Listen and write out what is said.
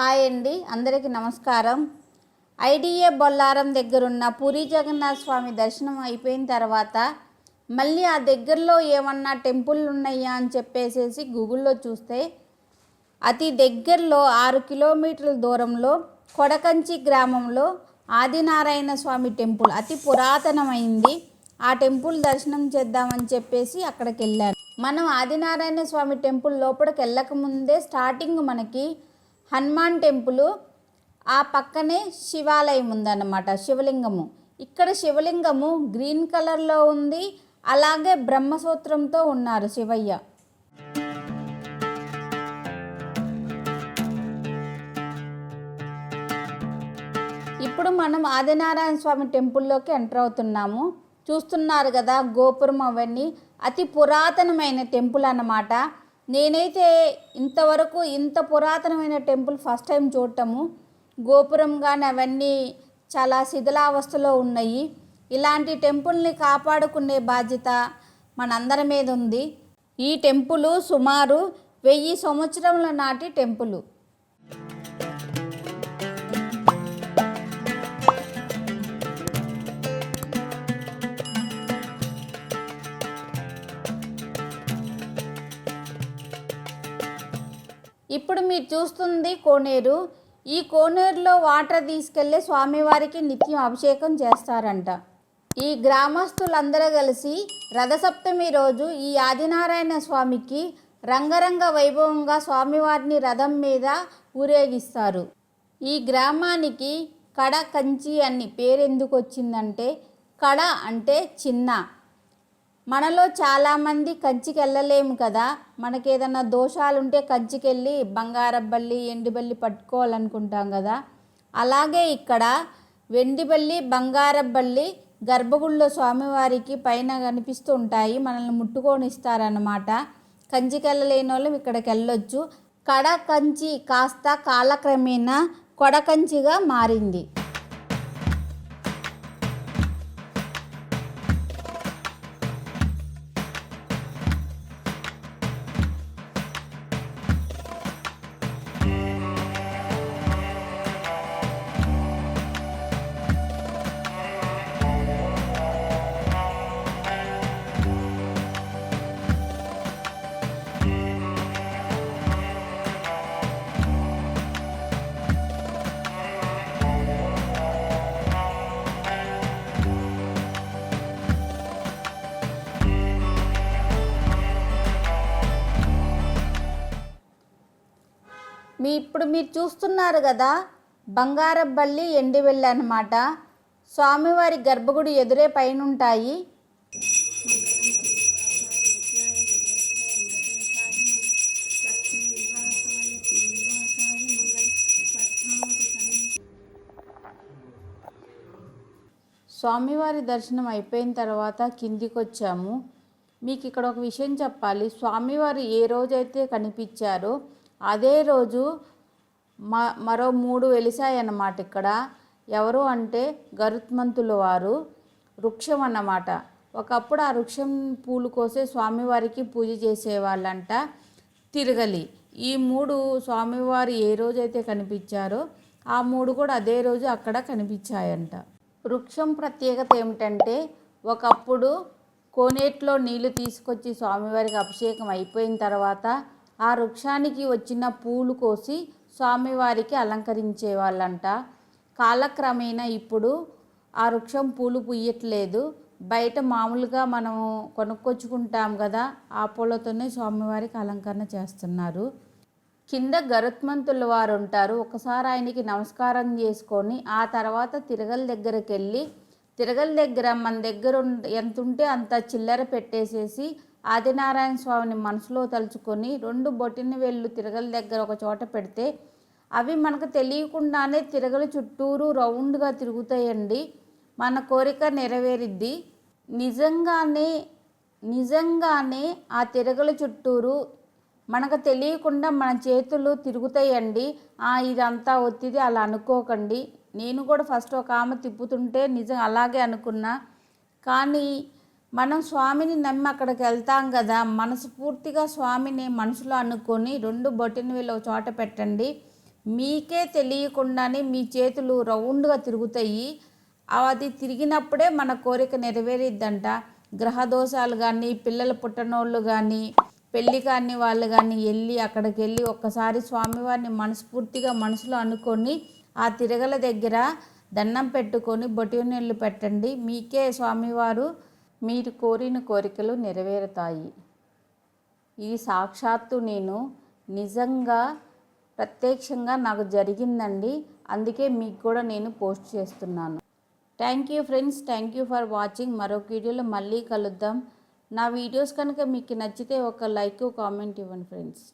Hi అండి. అందరికీ నమస్కారం. ఐడిఏ బొల్లారం దగ్గరున్న పూరి జగన్నాథ స్వామి దర్శనం అయిపోయిన తర్వాత మళ్ళీ ఆ దగ్గరలో ఏమన్నా టెంపుల్ ఉన్నాయా అని చెప్పేసేసి గూగుల్లో చూస్తే అతి దగ్గరలో ఆరు కిలోమీటర్ల దూరంలో కొడకంచి గ్రామంలో ఆదినారాయణ స్వామి టెంపుల్ అతి పురాతనమైంది. ఆ టెంపుల్ దర్శనం చేద్దామని చెప్పేసి అక్కడికి వెళ్ళాను మనం ఆదినారాయణ స్వామి టెంపుల్ లోపలికి వెళ్ళక ముందే స్టార్టింగ్ మనకి హనుమాన్ టెంపుల్ ఆ పక్కనే శివాలయం ఉందన్నమాట శివలింగము. ఇక్కడ శివలింగము గ్రీన్ కలర్లో ఉంది అలాగే బ్రహ్మసూత్రంతో ఉన్నారు శివయ్య. ఇప్పుడు మనం ఆదినారాయణ స్వామి టెంపుల్లోకి ఎంటర్ అవుతున్నాము. చూస్తున్నారు కదా గోపురం అవన్నీ అతి పురాతనమైన టెంపుల్ అన్నమాట. నేనైతే ఇంతవరకు ఇంత పురాతనమైన టెంపుల్ ఫస్ట్ టైం చూడటము. గోపురం కానీ అవన్నీ చాలా శిథిలావస్థలో ఉన్నాయి. ఇలాంటి టెంపుల్ని కాపాడుకునే బాధ్యత మనందరి మీద ఉంది. ఈ టెంపుల్ సుమారు వెయ్యి సంవత్సరముల నాటి టెంపుల్. ఇప్పుడు మీరు చూస్తుంది కోనేరు. ఈ కోనేరులో వాటర్ తీసుకెళ్ళి స్వామివారికి నిత్యం అభిషేకం చేస్తారంట. ఈ గ్రామస్తులందరూ కలిసి రథసప్తమి రోజు ఈ ఆదినారాయణ స్వామికి రంగరంగ వైభవంగా స్వామివారిని రథం మీద ఊరేగిస్తారు. ఈ గ్రామానికి కడ కంచి అని పేరు ఎందుకు వచ్చిందంటే కడ అంటే చిన్న. మనలో చాలామంది కంచికి వెళ్ళలేము కదా. మనకి ఏదైనా దోషాలు ఉంటే కంచికి వెళ్ళి బంగారబల్లి ఎండిబల్లి పట్టుకోవాలనుకుంటాం కదా. అలాగే ఇక్కడ వెండిబల్లి బంగారబల్లి గర్భగుడిలో స్వామివారికి పైన కనిపిస్తూ ఉంటాయి. మనల్ని ముట్టుకొనిస్తారనమాట కంచికెళ్ళలేని కంచికి వెళ్ళలేని వాళ్ళం ఇక్కడికి వెళ్ళొచ్చు కడ కంచి కాస్త కాలక్రమేణా కొడకంచిగా మారింది. ఇప్పుడు మీరు చూస్తున్నారు కదా బంగారబల్లి ఎండివెల్లి అనమాట స్వామివారి గర్భగుడి ఎదురే పైనుంటాయి. స్వామివారి దర్శనం అయిపోయిన తర్వాత కిందికి వచ్చాము మీకు ఇక్కడ ఒక విషయం చెప్పాలి. స్వామివారు ఏ రోజైతే కనిపించారో అదే రోజు మరో మూడు వెలిసాయన్నమాట ఇక్కడ. ఎవరు అంటే గరుత్మంతుల వారు. వృక్షం అన్నమాట. ఒకప్పుడు ఆ వృక్షం పూలు కోసే స్వామివారికి పూజ చేసేవాళ్ళంట తిరగలి. ఈ మూడు స్వామివారు ఏ రోజైతే కనిపించారో ఆ మూడు కూడా అదే రోజు అక్కడ కనిపించాయంట. వృక్షం ప్రత్యేకత ఏమిటంటే ఒకప్పుడు కోనేట్లో నీళ్ళు తీసుకొచ్చి స్వామివారికి అభిషేకం అయిపోయిన తర్వాత ఆ వృక్షానికి వచ్చిన పూలు కోసి స్వామివారికి అలంకరించే వాళ్ళంట కాలక్రమేణా ఇప్పుడు ఆ వృక్షం పూలు పూయట్లేదు. బయట మామూలుగా మనము కొనుక్కొచ్చుకుంటాం కదా ఆ పూలతోనే స్వామివారికి అలంకరణ చేస్తున్నారు. కింద గరుత్మంతుల వారు ఉంటారు. ఒకసారి ఆయనకి నమస్కారం చేసుకొని ఆ తర్వాత తిరగల దగ్గరికి వెళ్ళి తిరగల దగ్గర మన దగ్గర ఉం- ఎంత ఉంటే అంత చిల్లర పెట్టేసేసి ఆదినారాయణ స్వామిని మనసులో తలుచుకొని రెండు బొట్టిన వేళ్ళు తిరగల దగ్గర ఒక చోట పెడితే అవి మనకు తెలియకుండానే తిరగలు చుట్టూరు రౌండ్గా తిరుగుతాయండి. మన కోరిక నెరవేరిద్ది. నిజంగానే నిజంగానే ఆ తిరగల చుట్టూరు మనకు తెలియకుండా మన చేతులు తిరుగుతాయండి. "ఆ, ఇదంతా ఒత్తిది అలా అనుకోకండి. నేను కూడా ఫస్ట్ ఒక ఆమె తిప్పుతుంటే నిజం అలాగే అనుకున్నా. కానీ మనం స్వామిని నమ్మి అక్కడికి వెళ్తాం కదా మనస్ఫూర్తిగా స్వామిని మనసులో అనుకొని రెండు బొట్టిన ఒక చోట పెట్టండి. మీకే తెలియకుండానే మీ చేతులు రౌండ్గా తిరుగుతాయి. అది తిరిగినప్పుడే మన కోరిక నెరవేరిద్దంట. గ్రహదోషాలు కానీ పిల్లలు పుట్టనోళ్ళు కానీ పెళ్ళి కాని వాళ్ళు కానీ వెళ్ళి అక్కడికి వెళ్ళి ఒక్కసారి స్వామివారిని మనస్ఫూర్తిగా మనసులో అనుకొని ఆ తిరగల దగ్గర దండం పెట్టుకొని బొటి నీళ్ళు పెట్టండి. మీకే స్వామివారు మీరు కోరిన కోరికలు నెరవేరుతాయి. ఇది సాక్షాత్తు నేను నిజంగా ప్రత్యక్షంగా నాకు జరిగిందండి. అందుకే మీకు కూడా నేను పోస్ట్ చేస్తున్నాను. Thank you friends thank you for watching మరొక వీడియోలో మళ్ళీ కలుద్దాం. నా వీడియోస్ కనుక మీకు నచ్చితే ఒక లైక్ కామెంట్ ఇవ్వండి ఫ్రెండ్స్